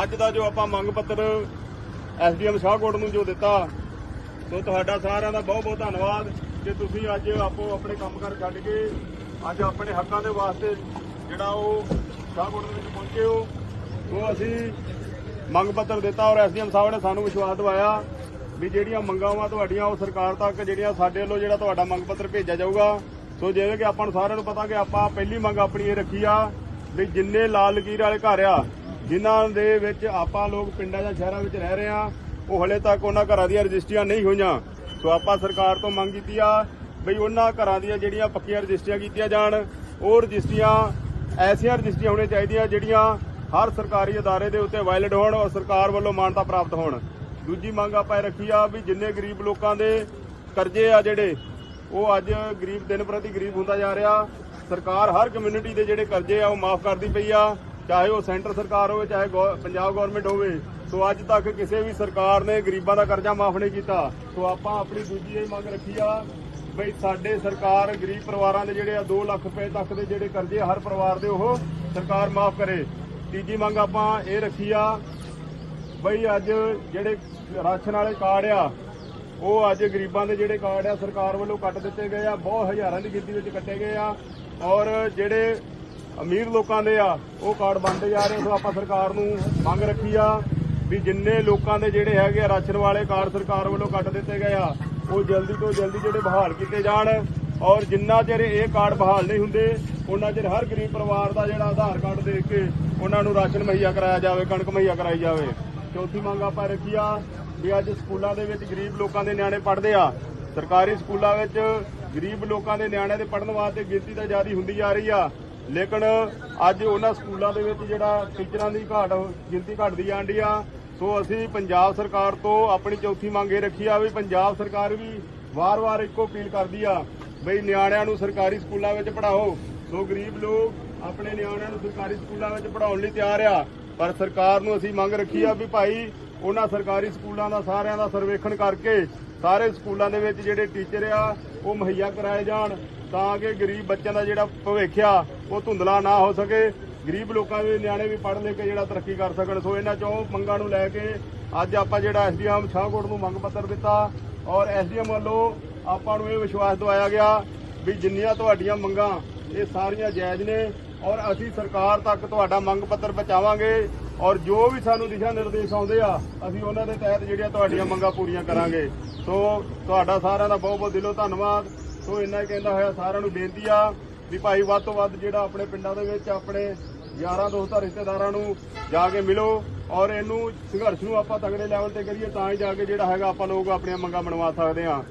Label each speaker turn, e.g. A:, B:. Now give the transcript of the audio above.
A: ਅੱਜ ਦਾ ਜੋ ਆਪਾਂ ਮੰਗ ਪੱਤਰ ਐਸਡੀਐਮ ਸ਼ਾਹਕੋਟ ਨੂੰ ਜੋ ਦਿੱਤਾ, ਸੋ ਤੁਹਾਡਾ ਸਾਰਿਆਂ ਦਾ ਬਹੁਤ ਬਹੁਤ ਧੰਨਵਾਦ ਕਿ ਤੁਸੀਂ ਅੱਜ ਆਪੋ ਆਪਣੇ ਕੰਮ ਕਰ ਛੱਡ ਕੇ ਅੱਜ ਆਪਣੇ ਹੱਕਾਂ ਦੇ ਵਾਸਤੇ ਜਿਹੜਾ ਉਹ ਸ਼ਾਹਕੋਟ ਦੇ ਵਿੱਚ ਪਹੁੰਚੇ ਹੋ। ਸੋ ਅਸੀਂ ਮੰਗ ਪੱਤਰ ਦਿੱਤਾ ਔਰ ਐਸਡੀਐਮ ਸਾਹਿਬ ਨੇ ਸਾਨੂੰ ਵਿਸ਼ਵਾਸ ਦਿਵਾਇਆ ਵੀ ਜਿਹੜੀਆਂ ਮੰਗਾਂ ਵਾ ਤੁਹਾਡੀਆਂ, ਉਹ ਸਰਕਾਰ ਤੱਕ ਜਿਹੜੀਆਂ ਸਾਡੇ ਵੱਲੋਂ ਜਿਹੜਾ ਤੁਹਾਡਾ ਮੰਗ ਪੱਤਰ ਭੇਜਿਆ ਜਾਊਗਾ। ਸੋ ਜਿਵੇਂ ਕਿ ਆਪਾਂ ਨੂੰ ਸਾਰਿਆਂ ਨੂੰ ਪਤਾ ਕਿ ਆਪਾਂ ਪਹਿਲੀ ਮੰਗ ਆਪਣੀ ਇਹ ਰੱਖੀ ਆ ਵੀ ਜਿੰਨੇ ਲਾਲ ਲਕੀਰ ਵਾਲੇ ਘਰ ਆ ਜਿਨ੍ਹਾਂ ਦੇ ਵਿੱਚ ਆਪਾਂ ਲੋਕ ਪਿੰਡਾਂ ਜਾਂ ਸ਼ਹਿਰਾਂ ਵਿੱਚ ਰਹਿ ਰਹੇ ਆ ਉਹ ਹਲੇ ਤੱਕ ਉਹਨਾਂ ਘਰਾਂ ਦੀਆਂ ਰਜਿਸਟਰੀਆਂ ਨਹੀਂ ਹੋਈਆਂ। ਸੋ ਆਪਾਂ ਸਰਕਾਰ ਤੋਂ ਮੰਗ ਕੀਤੀ ਆ ਵੀ ਉਹਨਾਂ ਘਰਾਂ ਦੀਆਂ ਜਿਹੜੀਆਂ ਪੱਕੀਆਂ ਰਜਿਸਟਰੀਆਂ ਕੀਤੀਆਂ ਜਾਣ, ਉਹ ਰਜਿਸਟਰੀਆਂ, ਐਸੀਆਂ ਰਜਿਸਟਰੀਆਂ ਹੋਣੀਆਂ ਚਾਹੀਦੀਆਂ ਜਿਹੜੀਆਂ ਹਰ ਸਰਕਾਰੀ ਅਦਾਰੇ ਦੇ ਉੱਤੇ ਵਾਇਲਡ ਹੋਣ ਔਰ ਸਰਕਾਰ ਵੱਲੋਂ ਮਾਨਤਾ ਪ੍ਰਾਪਤ ਹੋਣ। ਦੂਜੀ ਮੰਗ ਆਪਾਂ ਇਹ ਰੱਖੀ ਆ ਵੀ ਜਿੰਨੇ ਗਰੀਬ ਲੋਕਾਂ ਦੇ ਕਰਜ਼ੇ ਆ ਜਿਹੜੇ, ਉਹ ਅੱਜ ਗਰੀਬ, ਦਿਨ ਪ੍ਰਤੀ ਗਰੀਬ ਹੁੰਦਾ ਜਾ ਰਿਹਾ। ਸਰਕਾਰ ਹਰ ਕਮਿਊਨਿਟੀ ਦੇ ਜਿਹੜੇ ਕਰਜ਼ੇ ਆ, ਉਹ ਮਾਫ ਕਰਦੀ ਪਈ ਆ। ਚਾਹੇ ਉਹ ਸੈਂਟਰ ਸਰਕਾਰ ਹੋਵੇ, ਚਾਹੇ ਪੰਜਾਬ ਗਵਰਨਮੈਂਟ ਹੋਵੇ, ਸੋ ਅੱਜ ਤੱਕ ਕਿਸੇ ਵੀ ਸਰਕਾਰ ਨੇ ਗਰੀਬਾਂ ਦਾ ਕਰਜ਼ਾ ਮਾਫ ਨਹੀਂ ਕੀਤਾ। ਸੋ ਆਪਾਂ ਆਪਣੀ ਦੂਜੀ ਇਹ ਮੰਗ ਰੱਖੀ ਆ, ਬਈ ਸਾਡੇ ਸਰਕਾਰ ਗਰੀਬ ਪਰਿਵਾਰਾਂ ਦੇ ਜਿਹੜੇ ਆ 2 ਲੱਖ ਰੁਪਏ ਤੱਕ ਦੇ ਜਿਹੜੇ ਕਰਜ਼ੇ ਹਰ ਪਰਿਵਾਰ ਦੇ ਉਹ ਸਰਕਾਰ ਮਾਫ ਕਰੇ। ਤੀਜੀ ਮੰਗ ਆਪਾਂ ਇਹ ਰੱਖੀ ਆ, ਬਈ ਅੱਜ ਜਿਹੜੇ ਰਾਸ਼ਨ ਵਾਲੇ ਕਾਰਡ ਆ, ਉਹ ਅੱਜ ਗਰੀਬਾਂ ਦੇ ਜਿਹੜੇ ਕਾਰਡ ਆ, ਸਰਕਾਰ ਵੱਲੋਂ ਕੱਟ ਦਿੱਤੇ ਗਏ ਆ, ਬਹੁਤ ਹਜ਼ਾਰਾਂ ਦੀ ਗਿਣਤੀ ਵਿੱਚ ਕੱਟੇ ਗਏ ਆ। ਔਰ ਜਿਹੜੇ ਅਮੀਰ ਲੋਕਾਂ ਦੇ ਆ, ਉਹ ਕਾਰਡ ਬਣਦੇ ਜਾ ਰਹੇ ਸੋ ਆਪਾਂ ਸਰਕਾਰ ਨੂੰ ਮੰਗ ਰੱਖੀ ਆ ਵੀ ਜਿੰਨੇ ਲੋਕਾਂ ਦੇ ਜਿਹੜੇ ਹੈਗੇ ਆ, ਰਾਸ਼ਨ ਵਾਲੇ ਕਾਰਡ ਸਰਕਾਰ ਵੱਲੋਂ ਕੱਟ ਦਿੱਤੇ ਗਏ ਆ, ਉਹ ਜਲਦੀ ਤੋਂ ਜਲਦੀ ਜਿਹੜੇ ਬਹਾਲ ਕੀਤੇ ਜਾਣ ਔਰ ਜਿੰਨਾ ਚਿਰ ਇਹ ਕਾਰਡ ਬਹਾਲ ਨਹੀਂ ਹੁੰਦੇ, ਉਹਨਾਂ ਚਿਰ ਹਰ ਗਰੀਬ ਪਰਿਵਾਰ ਦਾ ਜਿਹੜਾ ਆਧਾਰ ਕਾਰਡ ਦੇ ਕੇ ਉਹਨਾਂ ਨੂੰ ਰਾਸ਼ਨ ਮੁਹੱਈਆ ਕਰਾਇਆ ਜਾਵੇ, ਕਣਕ ਮੁਹੱਈਆ ਕਰਾਈ ਜਾਵੇ। ਚੌਥੀ ਮੰਗ ਆਪਾਂ ਰੱਖੀ ਆ ਵੀ ਅੱਜ ਸਕੂਲਾਂ ਦੇ ਵਿੱਚ ਗਰੀਬ ਲੋਕਾਂ ਦੇ ਨਿਆਣੇ ਪੜ੍ਹਦੇ ਆ। ਸਰਕਾਰੀ ਸਕੂਲਾਂ ਵਿੱਚ ਗਰੀਬ ਲੋਕਾਂ ਦੇ ਨਿਆਣਿਆਂ ਦੇ ਪੜ੍ਹਨ ਵਾਸਤੇ ਗਿਣਤੀ ਤਾਂ ਜ਼ਿਆਦਾ ਹੁੰਦੀ ਜਾ ਰਹੀ ਆ। ਲੇਕਿਨ ਅੱਜ ਉਹਨਾਂ ਸਕੂਲਾਂ ਦੇ ਵਿੱਚ ਜਿਹੜਾ ਟੀਚਰਾਂ ਦੀ ਘਾਟ, ਗਿਣਤੀ ਘਟਦੀ ਜਾਂਦੀ ਆ। ਸੋ ਅਸੀਂ ਪੰਜਾਬ ਸਰਕਾਰ ਤੋਂ ਆਪਣੀ ਚੌਥੀ ਮੰਗ ਇਹ ਰੱਖੀ ਆ ਵੀ ਪੰਜਾਬ ਸਰਕਾਰ ਵੀ ਵਾਰ-ਵਾਰ ਇੱਕੋ ਅਪੀਲ ਕਰਦੀ ਆ ਬਈ ਨਿਆਣਿਆਂ ਨੂੰ ਸਰਕਾਰੀ ਸਕੂਲਾਂ ਵਿੱਚ ਪੜ੍ਹਾਓ। ਸੋ ਗਰੀਬ ਲੋਕ ਆਪਣੇ ਨਿਆਣਿਆਂ ਨੂੰ ਸਰਕਾਰੀ ਸਕੂਲਾਂ ਵਿੱਚ ਪੜ੍ਹਾਉਣ ਲਈ ਤਿਆਰ ਆ। ਪਰ ਸਰਕਾਰ ਨੂੰ ਅਸੀਂ ਮੰਗ ਰੱਖੀ ਆ ਵੀ ਭਾਈ ਉਹਨਾਂ ਸਰਕਾਰੀ ਸਕੂਲਾਂ ਦਾ ਸਾਰਿਆਂ ਦਾ ਸਰਵੇਖਣ ਕਰਕੇ ਸਾਰੇ ਸਕੂਲਾਂ ਦੇ ਵਿੱਚ ਜਿਹੜੇ ਟੀਚਰ ਆ ਉਹ ਮੁਹੱਈਆ ਕਰਾਏ ਜਾਣ ਤਾਂ ਕਿ ਗਰੀਬ ਬੱਚਿਆਂ ਦਾ ਜਿਹੜਾ ਭਵਿੱਖ ਆ, ਉਹ ਧੁੰਦਲਾ ਨਾ ਹੋ ਸਕੇ। ਗਰੀਬ ਲੋਕਾਂ ਦੇ ਨਿਆਣੇ ਵੀ ਪੜ੍ਹ ਲੈ ਕੇ ਜਿਹੜਾ ਤਰੱਕੀ ਕਰ ਸਕਣ। ਸੋ ਇਹਨਾਂ ਚੋਂ ਮੰਗਾਂ ਨੂੰ ਲੈ ਕੇ ਅੱਜ ਆਪਾਂ ਜਿਹੜਾ ਐਸਡੀਐਮ ਸ਼ਾਹਕੋਟ ਨੂੰ ਮੰਗ ਪੱਤਰ ਦਿੱਤਾ ਔਰ ਐਸਡੀਐਮ ਵੱਲੋਂ ਆਪਾਂ ਨੂੰ ਇਹ ਵਿਸ਼ਵਾਸ ਦਿਵਾਇਆ ਗਿਆ ਵੀ ਜਿੰਨੀਆਂ ਤੁਹਾਡੀਆਂ ਮੰਗਾਂ, ਇਹ ਸਾਰੀਆਂ ਜਾਇਜ਼ ਨੇ ਔਰ ਅਸੀਂ ਸਰਕਾਰ ਤੱਕ ਤੁਹਾਡਾ ਮੰਗ ਪੱਤਰ ਪਹੁੰਚਾਵਾਂਗੇ। ਔਰ ਜੋ ਵੀ ਸਾਨੂੰ ਦਿਸ਼ਾ ਨਿਰਦੇਸ਼ ਆਉਂਦੇ ਆ, ਅਸੀਂ ਉਹਨਾਂ ਦੇ ਤਹਿਤ ਜਿਹੜੀਆਂ ਤੁਹਾਡੀਆਂ ਮੰਗਾਂ ਪੂਰੀਆਂ ਕਰਾਂਗੇ। ਸੋ ਤੁਹਾਡਾ ਸਾਰਿਆਂ ਦਾ ਬਹੁਤ ਬਹੁਤ ਦਿਲੋਂ ਧੰਨਵਾਦ। ਸੋ ਇੰਨਾ ਕਹਿੰਦਾ ਹੋਇਆ, ਸਾਰਿਆਂ ਨੂੰ ਬੇਨਤੀ ਆ ਵੀ ਭਾਈ ਵੱਧ ਤੋਂ ਵੱਧ ਜਿਹੜਾ ਆਪਣੇ ਪਿੰਡਾਂ ਦੇ ਵਿੱਚ ਆਪਣੇ ਯਾਰਾਂ ਦੋਸਤਾਂ, ਰਿਸ਼ਤੇਦਾਰਾਂ ਨੂੰ ਜਾ ਕੇ ਮਿਲੋ ਔਰ ਇਹਨੂੰ ਸੰਘਰਸ਼ ਨੂੰ ਆਪਾਂ ਤਗੜੇ ਲੈਵਲ ਤੇ ਕਰੀਏ ਤਾਂ ਹੀ ਜਾ ਕੇ ਜਿਹੜਾ ਹੈਗਾ ਆਪਾਂ ਲੋਕ ਆਪਣੀਆਂ ਮੰਗਾਂ ਮਨਵਾ ਸਕਦੇ ਹਾਂ।